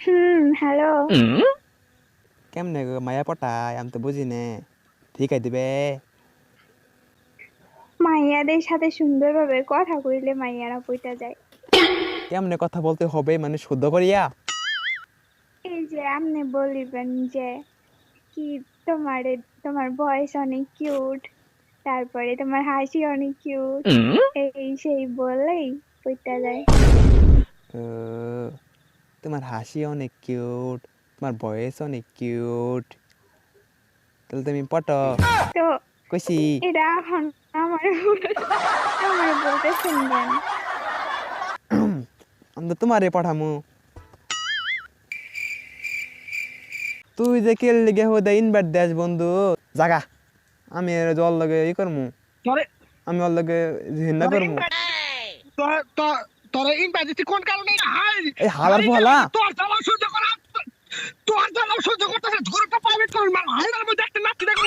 হুম hello কেমনে গো মায়া পটায় আমি তো বুঝি নে ঠিক আছে দিবে মাইয়াদের সাথে সুন্দরভাবে কথা কইলে মাইয়ারা পইটা যায়। কেমনে কথা বলতে হবে মানে শুদ্ধ করিয়া? এই যে আপনি বলিবেন যে কি তোমার তোমার ভয়েস অনেক কিউট তারপরে তোমার হাসি অনেক কিউট এই সেই বলেই পইটা যায়। তোমার হাসি অনেক কিউট তোমার ভয়েস অনেক কিউট তাহলে তুমি পটো। তো কইছি। এটা এখন আমার আমার বলতে শুনবেন। আমি তো তোমারে পাঠামু। তুই যে কেল লিগে হো ইনভাইট দেস বন্ধু জাগা। আমি এর জল লগে ই করমু। আমি ওর লগে হিন্না করমু। তোর- তোর- তোরে ইনভাইট কোন কারণে? হাই! এই হালার বলা তোর জ্বালা সহ্য করা তোর জ্বালা সহ্য করতে ধরে তো পাবে তোর মাল হাইরার মধ্যে একটা নাকি দেখো।